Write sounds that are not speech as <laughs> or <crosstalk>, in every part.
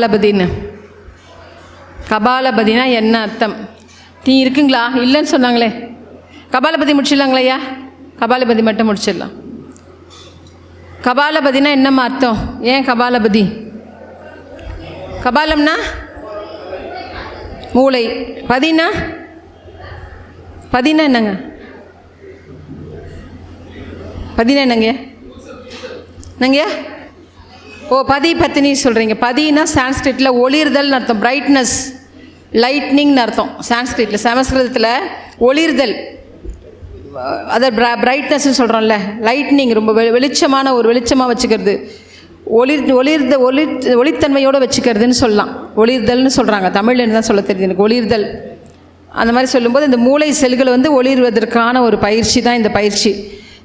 கபாலபதின்னு. கபாலபதினா என்ன அர்த்தம்? நீ இருக்குங்களா? இல்லைன்னு சொன்னாங்களே. கபாலபதி முடிச்சிடலாங்களா ஐயா? கபாலபதி மட்டும் முடிச்சிடலாம். கபாலபதினா என்னம்மா அர்த்தம்? ஏன் கபாலபதி? கபாலம்னா? மூளை. பதினா? பதினா என்னங்க? பதினா என்னங்க? என்னங்கய்யா ஓ பதி பத்தினி சொல்கிறீங்க பதினா சான்ஸ்கிரிட்டில் ஒளிர்தல்னு அர்த்தம். பிரைட்னஸ் லைட்னிங்னு அர்த்தம். சான்ஸ்கிரிட்டில் சமஸ்கிருதத்தில் ஒளிர்தல். அதை பிரைட்னஸ்னு சொல்கிறோம்ல லைட்னிங் ரொம்ப வெ வெளிச்சமான ஒரு வெளிச்சமாக வச்சுக்கிறது. ஒளிர் ஒளிர்த ஒளி ஒளித்தன்மையோடு வச்சுக்கிறதுன்னு சொல்லலாம். ஒளிர்தல்னு சொல்கிறாங்க தமிழ்னு தான் சொல்ல தெரியுது எனக்கு. ஒளிர்தல். அந்த மாதிரி சொல்லும்போது இந்த மூளை செல்கள் வந்து ஒளிர்வதற்கான ஒரு பயிற்சி தான் இந்த பயிற்சி.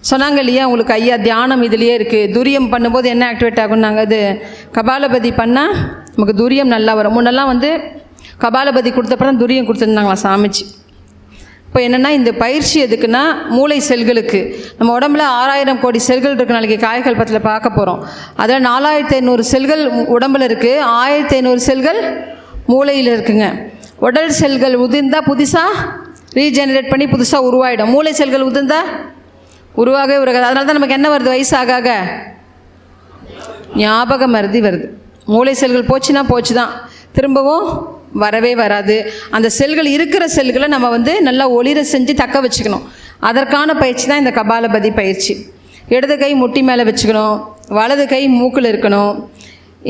சொன்னாங்க இல்லையா உங்களுக்கு ஐயா தியானம் இதுலேயே இருக்குது துரியம் பண்ணும்போது என்ன ஆக்டிவேட் ஆகும்னாங்க அது கபாலபதி பண்ணால் நமக்கு துரியம் நல்லா வரும். முன்னெல்லாம் வந்து கபாலபதி கொடுத்தப்பறம் துரியம் கொடுத்துருந்தாங்களா சாமிச்சு இப்போ என்னென்னா இந்த பயிற்சி எதுக்குன்னா மூளை செல்களுக்கு. நம்ம உடம்புல ஆறாயிரம் கோடி செல்கள் இருக்குது நாளைக்கு காய்கள் பத்தில் பார்க்க போகிறோம் அதில் நாலாயிரத்தி ஐநூறு செல்கள் உடம்புல இருக்குது ஆயிரத்தி ஐநூறு செல்கள் மூளையில் இருக்குங்க. உடல் செல்கள் உதிர்ந்தால் புதுசாக ரீஜெனரேட் பண்ணி புதுசாக உருவாயிடும். மூளை செல்கள் உதிர்ந்தால் உருவாகவே உருவாகாது. அதனால தான் நமக்கு என்ன வருது? வயசாக ஆக ஞாபக மருதி வருது. மூளை செல்கள் போச்சுன்னா போச்சு தான் திரும்பவும் வரவே வராது. அந்த செல்கள் இருக்கிற செல்களை நம்ம வந்து நல்லா ஒளிர செஞ்சு தக்க வச்சுக்கணும். அதற்கான பயிற்சி தான் இந்த கபாலபதி பயிற்சி. இடது கை முட்டி மேலே வச்சுக்கணும். வலது கை மூக்கில் இருக்கணும்.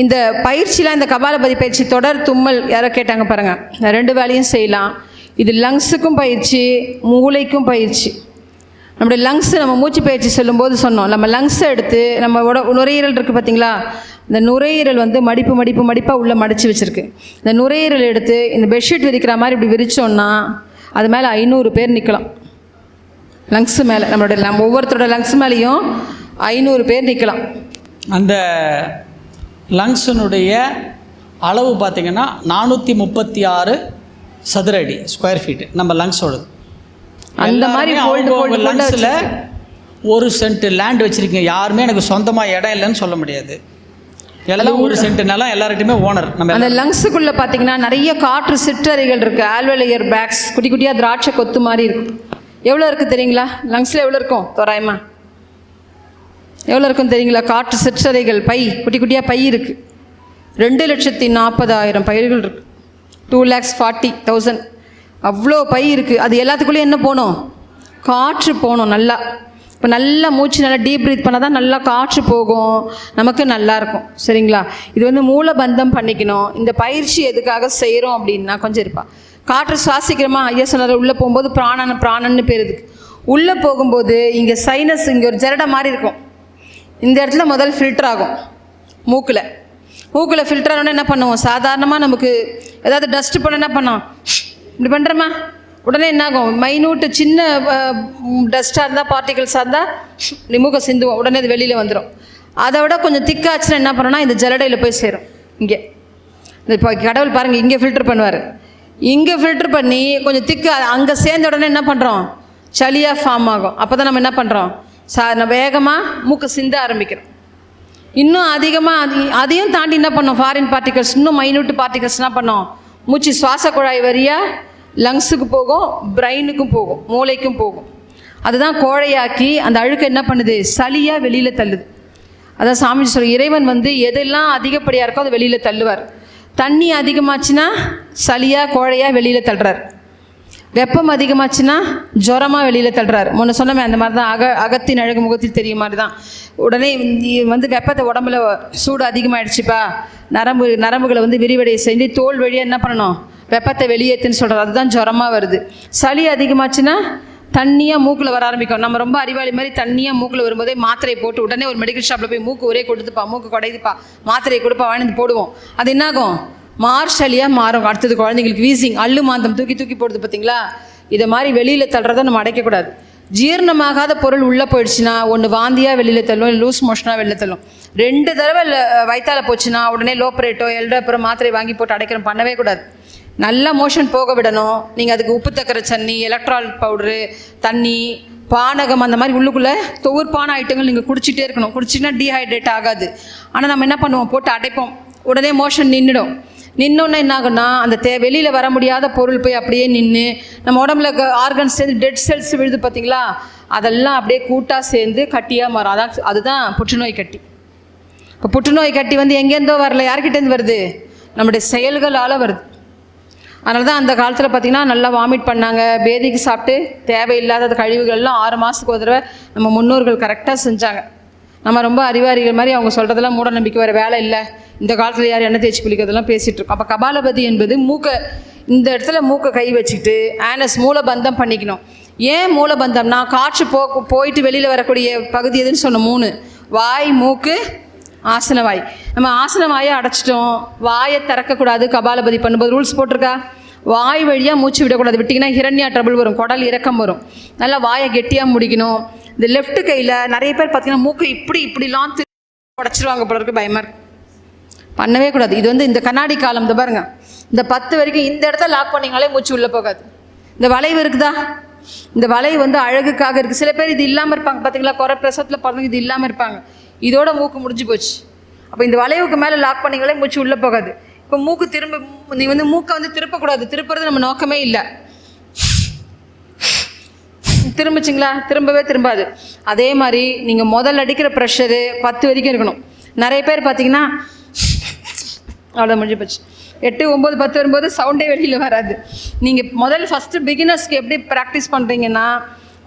இந்த பயிற்சிலாம் இந்த கபாலபதி பயிற்சி தொடர் தும்மல் யாரோ கேட்டாங்க பாருங்கள் ரெண்டு வேலையும் செய்யலாம். இது லங்ஸுக்கும் பயிற்சி மூளைக்கும் பயிற்சி. நம்முடைய லங்ஸ் நம்ம மூச்சு பயிற்சி சொல்லும்போது சொன்னோம். நம்ம லங்ஸை எடுத்து நம்ம உட நுரையீரல் இருக்குது பார்த்தீங்களா இந்த நுரையீரல் வந்து மடிப்பு மடிப்பு மடிப்பாக உள்ளே மடித்து வச்சுருக்கு. இந்த நுரையீரல் எடுத்து இந்த பெட்ஷீட் விரிக்கிற மாதிரி இப்படி விரிச்சோன்னா அது மேலே ஐநூறு பேர் நிற்கலாம் லங்ஸ் மேலே நம்மளுடைய நம்ம ஒவ்வொருத்தரோட லங்ஸ் மேலேயும் ஐநூறு பேர் நிற்கலாம் அந்த லங்ஸினுடைய அளவு பார்த்திங்கன்னா நானூற்றி முப்பத்தி ஆறு சதுர அடி ஸ்கொயர் ஃபீட்டு நம்ம லங்ஸோடது அந்த மாதிரி ஆ லங்ஸில் ஒரு சென்ட் லேண்ட் வச்சுருக்கீங்க. யாருமே எனக்கு சொந்தமாக இடம் இல்லைன்னு சொல்ல முடியாது. எல்லாம் ஒரு சென்ட் நிலம் எல்லார்கிட்டையுமே ஓனர் நம்ம அந்த லங்ஸுக்குள்ளே பார்த்தீங்கன்னா நிறைய காற்று சிற்றறைகள் இருக்குது ஆல்வெலையர் பேக்ஸ் குட்டி குட்டியாக திராட்சை கொத்து மாதிரி இருக்கும் எவ்வளோ இருக்குது தெரியுங்களா? லங்ஸில் எவ்வளோ இருக்கும்? தோராயமா. எவ்வளோ இருக்கும் தெரியுங்களா? காற்று சிற்றறைகள் பை குட்டி குட்டியாக பை இருக்குது ரெண்டு லட்சத்தி நாற்பதாயிரம் பயிர்கள் இருக்குது டூ லேக்ஸ் ஃபார்ட்டி தௌசண்ட் அவ்வளோ பை இருக்குது அது எல்லாத்துக்குள்ளேயும் என்ன போகணும்? காற்று போகணும் நல்லா. இப்போ நல்லா மூச்சு நல்லா டீப் ப்ரீத் பண்ணால் தான் நல்லா காற்று போகும். நமக்கு நல்லா இருக்கும். சரிங்களா? இது வந்து மூலபந்தம் பண்ணிக்கணும். இந்த பயிற்சி எதுக்காக செய்கிறோம் அப்படின்னா கொஞ்சம் இருப்பா. காற்று சுவாசிக்கிறோமா? ஐயா சொன்னார் உள்ளே போகும்போது பிராணன் பிராணன்னு பேர் இதுக்கு உள்ளே போகும்போது இங்கே சைனஸ் இங்கே ஒரு ஜரடை மாதிரி இருக்கும். இந்த இடத்துல முதல் ஃபில்டர் ஆகும். மூக்கில். மூக்கில் ஃபில்டர் ஆனோடனே என்ன பண்ணுவோம்? சாதாரணமாக நமக்கு ஏதாவது டஸ்ட் பண்ண என்ன பண்ணோம் இப்படி பண்ணுறேம்மா உடனே என்ன ஆகும் மைனூட்டு சின்ன டஸ்ட்டாக இருந்தால் பார்ட்டிகல்ஸாக இருந்தால் நிமுக சிந்துவோம். உடனே அது வெளியில் வந்துடும் அதை விட கொஞ்சம் திக்காச்சுன்னா என்ன பண்ணோம்னா இந்த ஜலடையில் போய் சேரும். இங்கே. இந்த இப்போ கடவுள் பாருங்கள் இங்கே ஃபில்டர் பண்ணுவார். இங்கே ஃபில்டர் பண்ணி கொஞ்சம் திக்கு அங்கே சேர்ந்த உடனே என்ன பண்ணுறோம் சளியாக ஃபார்ம் ஆகும். அப்போ தான் நம்ம என்ன பண்ணுறோம் சா நம்ம வேகமாக மூக்கு சிந்த ஆரம்பிக்கிறோம். இன்னும் அதிகமாக அதையும் தாண்டி என்ன பண்ணோம்? ஃபாரின் பார்ட்டிகல்ஸ் இன்னும் மைனூட் பார்ட்டிகல்ஸ் என்ன பண்ணோம்? மூச்சு சுவாச குழாய் வழியாக லங்ஸுக்கு போகும் பிரெயினுக்கும் போகும் மூளைக்கும் போகும். அதுதான் கோழையாக்கி அந்த அழுக்கு என்ன பண்ணுது? சளியாக வெளியில் தள்ளுது. அதான் சாமி சொல்கிற இறைவன் வந்து எதெல்லாம் அதிகப்படியாக இருக்கோ அதை வெளியில் தள்ளுவார். தண்ணி அதிகமாச்சுன்னா சளியாக கோழையாக வெளியில் தள்ளுறார். வெப்பம் அதிகமாச்சுன்னா ஜுரமாக வெளியில் தள்ளுறாரு. முன்ன சொன்னமே அந்த மாதிரி தான் அக அகத்தின் அழகு முகத்தில் தெரியும் மாதிரி தான் உடனே வந்து வெப்பத்தை உடம்புல சூடு அதிகமாகிடுச்சுப்பா நரம்பு நரம்புகளை வந்து விரிவடைய செஞ்சு தோல் வழியாக என்ன பண்ணணும்? வெப்பத்தை வெளியேற்றுன்னு சொல்கிறது அதுதான் ஜுரமாக வருது. சளி அதிகமாச்சுன்னா தண்ணியாக மூக்கில் வர ஆரம்பிக்கும். நம்ம ரொம்ப அறிவாளி மாதிரி தண்ணியாக மூக்கில் வரும்போதே மாத்திரையை போட்டு உடனே ஒரு மெடிக்கல் ஷாப்பில் போய் மூக்கு ஒரே கொடுத்துப்பா. மூக்கு குடையுதுப்பா. மாத்திரையை கொடுப்பா. வாங்கி வந்து போடுவோம். அது என்னாகும்? மார்ஷலியாக மாறும். அடுத்தது குழந்தைங்களுக்கு வீசிங் அள்ளு மாந்தம் தூக்கி தூக்கி போடுது பார்த்தீங்களா இதை மாதிரி வெளியில் தள்ளுறதை நம்ம அடைக்கக்கூடாது. ஜீரணமாகாத பொருள் உள்ளே போயிடுச்சுன்னா ஒன்று வாந்தியாக வெளியில் தள்ளும் லூஸ் மோஷனாக வெளியில் தள்ளும். ரெண்டு தடவை ல- போச்சுன்னா உடனே லோப்ரேட்டோ எல்டோப்புறம் மாத்திரை வாங்கி போட்டு அடைக்கிறோம் பண்ணவே கூடாது. நல்லா மோஷன் போக விடணும். நீங்கள் அதுக்கு உப்பு தக்கரை சன்னி எலக்ட்ரால் பவுடரு தண்ணி பானகம் அந்த மாதிரி உள்ளுக்குள்ளே தொகுப்பான ஐட்டங்கள் நீங்கள் குடிச்சிட்டே இருக்கணும். குடிச்சின்னா டீஹைட்ரேட் ஆகாது. ஆனால் நம்ம என்ன பண்ணுவோம்? போட்டு அடைப்போம். உடனே மோஷன் நின்றுடும் நின்னொன்னே என்ன ஆகும்னா அந்த தே வெளியில் வர முடியாத பொருள் போய் அப்படியே நின்று நம்ம உடம்புல ஆர்கன்ஸ் சேர்ந்து டெட் செல்ஸ் விழுது பார்த்தீங்களா அதெல்லாம் அப்படியே கூட்டாக சேர்ந்து கட்டியாக மாறும். அதான் அதுதான் புற்றுநோய் கட்டி. இப்போ புற்றுநோய் கட்டி வந்து எங்கேருந்தோ வரல. யார்கிட்டேருந்து வருது? நம்முடைய செயல்களால் வருது. அதனால தான் அந்த காலத்தில் பார்த்திங்கன்னா நல்லா வாமிட் பண்ணாங்க. பேதிக்கு சாப்பிட்டு தேவையில்லாத கழிவுகள்லாம் ஆறு மாதத்துக்கு ஒரு தடவை நம்ம முன்னோர்கள் கரெக்டாக செஞ்சாங்க. நம்ம ரொம்ப அறிவாரிகள் மாதிரி அவங்க சொல்கிறதெல்லாம் மூட நம்பிக்கை வர வேலை இல்லை. இந்த காலத்தில் யார் எண்ணெய் தேய்ச்சி குளிக்கிறதெல்லாம் பேசிகிட்டு இருக்கோம். அப்போ கபாலபதி என்பது மூக்கை இந்த இடத்துல மூக்கை கை வச்சுக்கிட்டு ஆனஸ் மூலபந்தம் பண்ணிக்கணும். ஏன் மூலபந்தம்னா காற்று போ போயிட்டு வெளியில் வரக்கூடிய பகுதி எதுன்னு சொன்ன மூணு. வாய் மூக்கு ஆசன வாய் நம்ம ஆசன வாயை அடைச்சிட்டோம். வாயை திறக்கக்கூடாது. கபாலபதி பண்ணும்போது ரூல்ஸ் போட்டிருக்கா? வாய் வழியாக மூச்சு விடக்கூடாது. விட்டிங்கன்னா ஹிரண்யா ட்ரபிள் வரும். குடல் இறக்கம் வரும். நல்லா வாயை கெட்டியாக முடிக்கணும். இந்த லெஃப்ட் கையில் நிறைய பேர் பார்த்தீங்கன்னா மூக்கு இப்படி இப்படிலாம் திரு உடச்சிருவாங்க போல இருக்கு. பயமாக இருக்கு. பண்ணவே கூடாது. இது வந்து இந்த கண்ணாடி காலம். இந்த பாருங்க. இந்த பத்து வரைக்கும் இந்த இடத்த லாக் பண்ணீங்களே மூச்சு உள்ளே போகாது. இந்த வளைவு இருக்குதா? இந்த வளைவு வந்து அழகுக்காக இருக்குது சில பேர் இது இல்லாமல் இருப்பாங்க. பார்த்தீங்களா? குறை பிரசவத்தில் பிறந்தவங்க இது இல்லாமல் இருப்பாங்க. இதோட மூக்கு முடிஞ்சு போச்சு. அப்போ இந்த வளைவுக்கு மேலே லாக் பண்ணீங்களே மூச்சு உள்ளே போகாது. இப்போ மூக்கு திரும்ப நீ வந்து மூக்கை வந்து திருப்பக்கூடாது. திருப்புறது நம்ம நோக்கமே இல்லை. திரும்பிச்சிங்களா? திரும்பவே திரும்பாது. அதே மாதிரி நீங்கள் முதல்ல அடிக்கிற ப்ரெஷரு பத்து வரைக்கும் இருக்கணும். நிறைய பேர் பார்த்தீங்கன்னா அவ்வளோ முடிஞ்சு போச்சு. எட்டு ஒம்பது பத்து வரும்போது சவுண்டே வெளியில் வராது. நீங்கள் முதல் ஃபஸ்ட்டு பிகினர்ஸ்க்கு எப்படி ப்ராக்டிஸ் பண்ணுறீங்கன்னா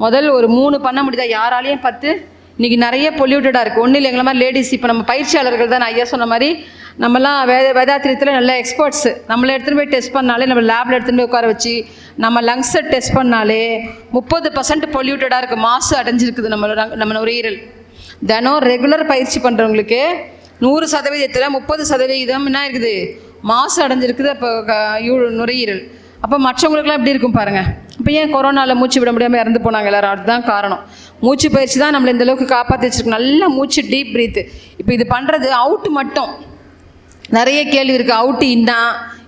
முதல் ஒரு மூணு பண்ண முடியுதா? யாராலையும் பத்து. இன்றைக்கி நிறைய பொல்யூட்டடாக இருக்குது ஒன்றும் இல்லை எங்களை மாதிரி லேடிஸ் இப்போ நம்ம பயிற்சியாளர்கள் தான் நான் ஐயா சொன்ன மாதிரி நம்மலாம் வேத வேதாத்திரியத்தில் நல்ல எக்ஸ்பர்ட்ஸு நம்மளை எடுத்துகிட்டு போய் டெஸ்ட் பண்ணாலே நம்ம லேபில் எடுத்துகிட்டு போய் உட்கார வச்சு நம்ம லங்ஸை டெஸ்ட் பண்ணாலே முப்பது பர்சன்ட் பொல்யூட்டடாக இருக்குது மாசு அடைஞ்சிருக்குது நம்ம நம்ம நுரையீரல் தினம் ரெகுலர் பயிற்சி பண்ணுறவங்களுக்கு நூறு சதவீதத்தில் முப்பது சதவீதம் என்ன இருக்குது? மாசு அடைஞ்சிருக்குது. அப்போ யூ- நுரையீரல் அப்போ மற்றவங்களுக்குலாம் எப்படி இருக்கும் பாருங்கள் இப்போ ஏன் கொரோனாவில் மூச்சு விட முடியாமல் இறந்து போனாங்க எல்லாரும்? அதுதான் காரணம். மூச்சு பயிற்சி தான் நம்மளை இந்தளவுக்கு காப்பாற்றி வச்சுருக்கு. நல்லா மூச்சு டீப் ப்ரீத்து இப்போ இது பண்ணுறது அவுட்டு மட்டும். நிறைய கேள்வி இருக்குது அவுட்டு இன்னா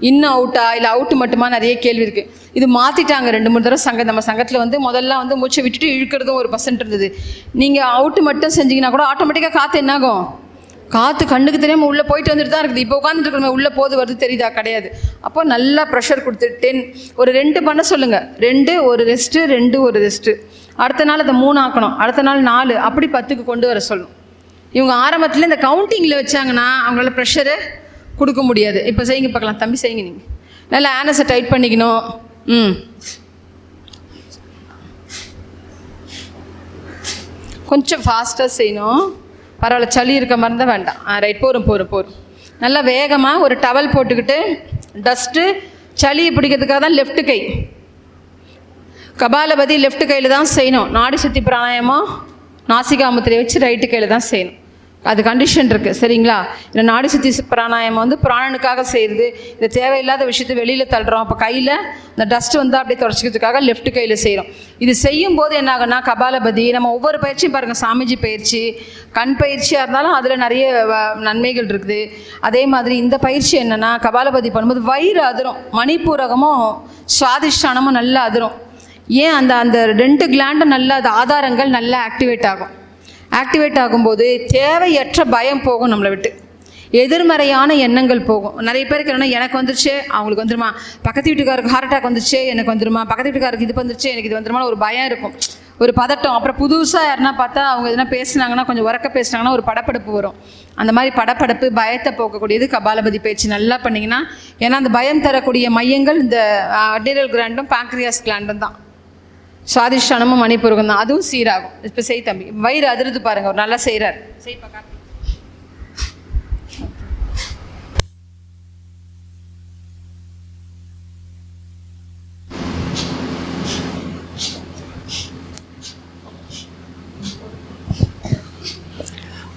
இன்னும் அவுட்டா இல்லை அவுட்டு மட்டுமா? நிறைய கேள்வி இருக்குது இது மாற்றிட்டாங்க ரெண்டு மூணு தடவை சங்கம் நம்ம சங்கத்தில் வந்து முதல்ல வந்து மூச்சை விட்டுட்டு இழுக்கிறதும் ஒரு பர்சன்ட் இருந்தது. நீங்கள் அவுட்டு மட்டும் செஞ்சீங்கன்னா கூட ஆட்டோமேட்டிக்காக காற்று என்னாகும்? காற்று கண்ணுக்கு தெரியாமல் உள்ளே போயிட்டு வந்துட்டு தான் இருக்குது. இப்போ உட்காந்துட்டு இருக்கிற உள்ளே போது வருது தெரியுதா? கிடையாது. அப்போ நல்லா ப்ரெஷர் கொடுத்து டென் ஒரு ரெண்டு பண்ண சொல்லுங்கள் ரெண்டு ஒரு ரெஸ்ட்டு ரெண்டு ஒரு ரெஸ்ட்டு அடுத்த நாள் அதை மூணு ஆக்கணும். அடுத்த நாள் நாலு. அப்படி பத்துக்கு கொண்டு வர சொல்லணும் இவங்க ஆரம்பத்தில் இந்த கவுண்டிங்கில் வச்சாங்கன்னா அவங்களால ப்ரெஷரு கொடுக்க முடியாது. இப்போ செய்யுங்க பார்க்கலாம். தம்பி செய்யுங்க நீங்கள் நல்லா ஆனஸை டைட் பண்ணிக்கணும். ம். கொஞ்சம் ஃபாஸ்ட்டாக செய்யணும். பரவாயில்ல சளி இருக்க மாதிரி தான் வேண்டாம். ஆ ரைட் போகிறோம் போகிறோம் போகிறோம் நல்லா வேகமாக ஒரு டவல் போட்டுக்கிட்டு டஸ்ட்டு சளியை பிடிக்கிறதுக்காக தான் லெஃப்ட் கை. கபாலபதி லெஃப்ட் கையில் தான் செய்யணும். நாடி சுத்தி பிராணாயமம் நாசிகாமத்திரை வச்சு ரைட்டு கையில் தான் செய்யணும். அது கண்டிஷன் இருக்குது சரிங்களா? இந்த நாடி சுத்தி பிராணாயம் வந்து பிராணனுக்காக செய்கிறது இந்த தேவையில்லாத விஷயத்தை வெளியில் தள்ளுறோம். அப்போ கையில் இந்த டஸ்ட் வந்து அப்படியே தொடச்சிக்கிறதுக்காக லெஃப்ட் கையில் செய்கிறோம் இது செய்யும் போது என்ன கபாலபதி நம்ம ஒவ்வொரு பயிற்சியும் பாருங்கள் சாமிஜி பயிற்சி கண் பயிற்சியாக இருந்தாலும் அதில் நிறைய வ- நன்மைகள் இருக்குது. அதே மாதிரி இந்த பயிற்சி என்னென்னா கபாலபதி பண்ணும்போது வயிறு அதிரும். மணிப்பூரகமும் சுவாதிஷ்டானமும் நல்லா அதிரும். ஏன் அந்த அந்த ரெண்டு கிளாண்டும் நல்லா அது ஆதாரங்கள் நல்லா ஆக்டிவேட் ஆகும். ஆக்டிவேட் ஆகும்போது தேவையற்ற பயம் போகும் நம்மளை விட்டு. எதிர்மறையான எண்ணங்கள் போகும். நிறைய பேருக்கு என்னன்னா எனக்கு வந்துருச்சு. அவங்களுக்கு வந்துருமா? பக்கத்து வீட்டுக்காருக்கு ஹார்ட் அட்டாக் வந்துருச்சு எனக்கு வந்துருமா? பக்கத்து வீட்டுக்காருக்கு இது வந்துருச்சு எனக்கு இது வந்துருமா ஒரு பயம் இருக்கும். ஒரு பதட்டம். அப்புறம் புதுசாக யாருன்னா பார்த்தா அவங்க எதனா பேசுனாங்கன்னா கொஞ்சம் உறக்க பேசுனாங்கன்னா ஒரு படப்படப்பு வரும். அந்த மாதிரி படப்படப்பு பயத்தை போக்கக்கூடியது கபாலபதி பேச்சு. நல்லா பண்ணிங்கன்னா ஏன்னா அந்த பயம் தரக்கூடிய மையங்கள் இந்த அட்ரினல் கிளாண்டும் பாங்க்ரியாஸ் கிளாண்டும் தான். சுவாதிஷ்டானமும் மணிப்பூருக்கும் தான். அதுவும் சீராகும். இப்போ செய் தம்பி. வயிறு அதிருது பாருங்க. அவர் நல்லா செய்கிறார்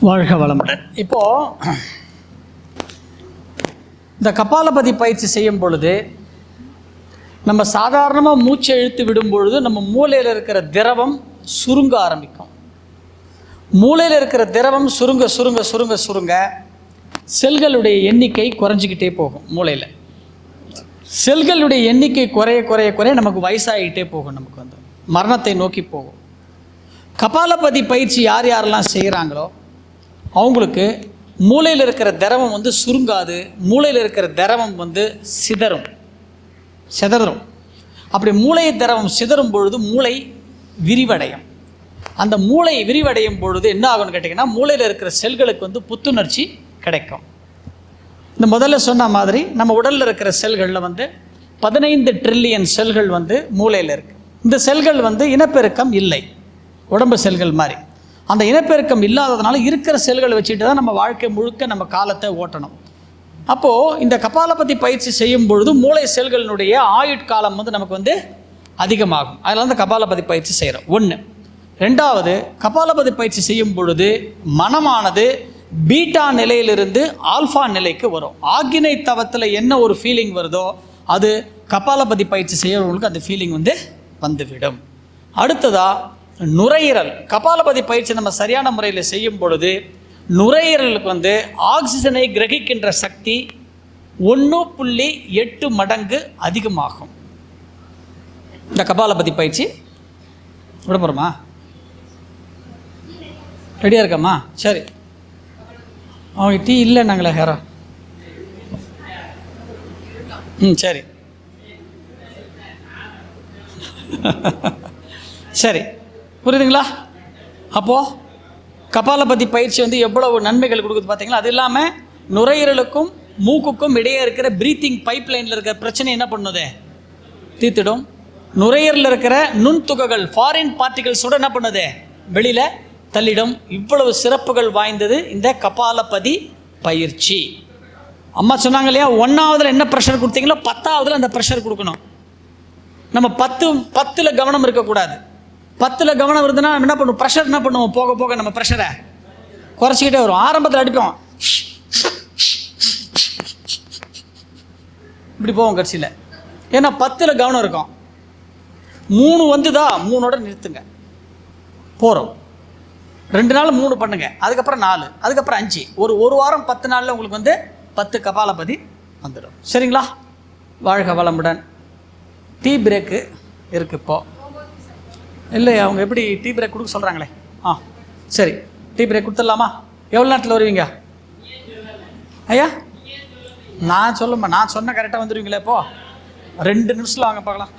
வாழ்க வளமுடன். இப்போது இந்த கபாலபதி பயிற்சி செய்யும் பொழுது நம்ம சாதாரணமாக மூச்சை இழுத்து விடும் பொழுது நம்ம மூளையில் இருக்கிற திரவம் சுருங்க ஆரம்பிக்கும். மூளையில் இருக்கிற திரவம் சுருங்க சுருங்க சுருங்க சுருங்க செல்களுடைய எண்ணிக்கை குறைஞ்சிக்கிட்டே போகும் மூளையில். செல்களுடைய எண்ணிக்கை குறைய குறைய குறைய நமக்கு வயசாகிட்டே போகும் நமக்கு வந்து. மரணத்தை நோக்கி போகும். கபாலபதி பயிற்சி யார் யாரெல்லாம் செய்கிறாங்களோ அவங்களுக்கு மூளையில் இருக்கிற திரவம் வந்து சுருங்காது மூளையில் இருக்கிற திரவம் வந்து சிதறும். சிதறும். அப்படி மூளை திரவம் சிதறும் பொழுது மூளை விரிவடையும். அந்த மூளை விரிவடையும் பொழுது என்ன ஆகும்னு கேட்டிங்கன்னா மூளையில் இருக்கிற செல்களுக்கு வந்து புத்துணர்ச்சி கிடைக்கும். இந்த முதல்ல சொன்ன மாதிரி நம்ம உடலில் இருக்கிற செல்களில் வந்து பதினைந்து ட்ரில்லியன் செல்கள் வந்து மூளையில் இருக்குது இந்த செல்கள் வந்து இனப்பெருக்கம் இல்லை. உடம்பு செல்கள் மாதிரி. அந்த இனப்பெருக்கம் இல்லாததுனால இருக்கிற செல்களை வச்சுட்டு தான் நம்ம வாழ்க்கை முழுக்க நம்ம காலத்தை ஓட்டணும். அப்போது இந்த கபாலபதி பயிற்சி செய்யும் பொழுது மூளை செல்களினுடைய ஆயுட்காலம் வந்து நமக்கு வந்து அதிகமாகும். அதில் வந்து கபாலபதி பயிற்சி செய்கிறோம் ஒன்று ரெண்டாவது கபாலபதி பயிற்சி செய்யும் பொழுது மனமானது பீட்டா நிலையிலிருந்து ஆல்ஃபா நிலைக்கு வரும். ஆக்கினை தவத்தில் என்ன ஒரு ஃபீலிங் வருதோ அது கபாலபதி பயிற்சி செய்கிறவங்களுக்கு அந்த ஃபீலிங் வந்து வந்துவிடும். அடுத்ததாக நுரையீரல். கபாலபதி பயிற்சி நம்ம சரியான முறையில் செய்யும் பொழுது நுரையீரலுக்கு வந்து ஆக்சிஜனை கிரகிக்கின்ற சக்தி ஒன்று புள்ளி எட்டு மடங்கு அதிகமாகும். இந்த கபாலபதி பயிற்சி. விட போகிறோமா ரெடியாக இருக்கம்மா சரி. அவங்க டீ இல்லை நாங்களே ஹேரா ம் சரி. <laughs> சரி. புரியுதுங்களா? அப்போது கபாலபதி பயிற்சி வந்து எவ்வளவு நன்மைகள் கொடுக்குது பார்த்தீங்களா? அது இல்லாமல் நுரையீரலுக்கும் மூக்குக்கும் இடையே இருக்கிற ப்ரீத்திங் பைப் லைனில் இருக்கிற பிரச்சனை என்ன பண்ணுது? தீர்த்திடும். நுரையீரலில் இருக்கிற நுண்துககள் ஃபாரின் பார்ட்டிகள்ஸோட என்ன பண்ணுது? வெளியில் தள்ளிடும். இவ்வளவு சிறப்புகள் வாய்ந்தது இந்த கபாலபதி பயிற்சி. அம்மா சொன்னாங்க இல்லையா ஒன்றாவதுல என்ன ப்ரெஷர் கொடுத்தீங்களோ பத்தாவதுல அந்த ப்ரெஷர் கொடுக்கணும். நம்ம பத்து பத்தில் கவனம் இருக்கக்கூடாது. பத்தில் கவனம் இருந்ததுன்னா நம்ம என்ன பண்ணுவோம்? ப்ரெஷர் என்ன பண்ணுவோம்? போக போக நம்ம ப்ரெஷரை குறைச்சிக்கிட்டே வரும். ஆரம்பத்தில் அடிப்போம். இப்படி போவோம் கடைசியில். ஏன்னா பத்தில் கவனம் இருக்கும். மூணு வந்துதா? மூணோட நிறுத்துங்க. போகிறோம் ரெண்டு நாள் மூணு பண்ணுங்க. அதுக்கப்புறம் நாலு. அதுக்கப்புறம் அஞ்சு. ஒரு ஒரு வாரம் பத்து நாளில் உங்களுக்கு வந்து பத்து கபாலபதி வந்துடும். சரிங்களா? வாழ்க வளமுடன். டீ பிரேக்கு இருக்குது இப்போது இல்லை அவங்க எப்படி டீ பிரேக் கொடுக்க சொல்கிறாங்களே ஆ சரி டீ பிரேக் கொடுத்துடலாமா? எவ்வளோ நேரத்தில் வருவீங்க? ஐயா நான் சொல்லுமா நான் சொன்ன கரெக்டாக வந்துடுவீங்களே இப்போ? ரெண்டு நிமிஷத்தில் வாங்க பார்க்கலாம்.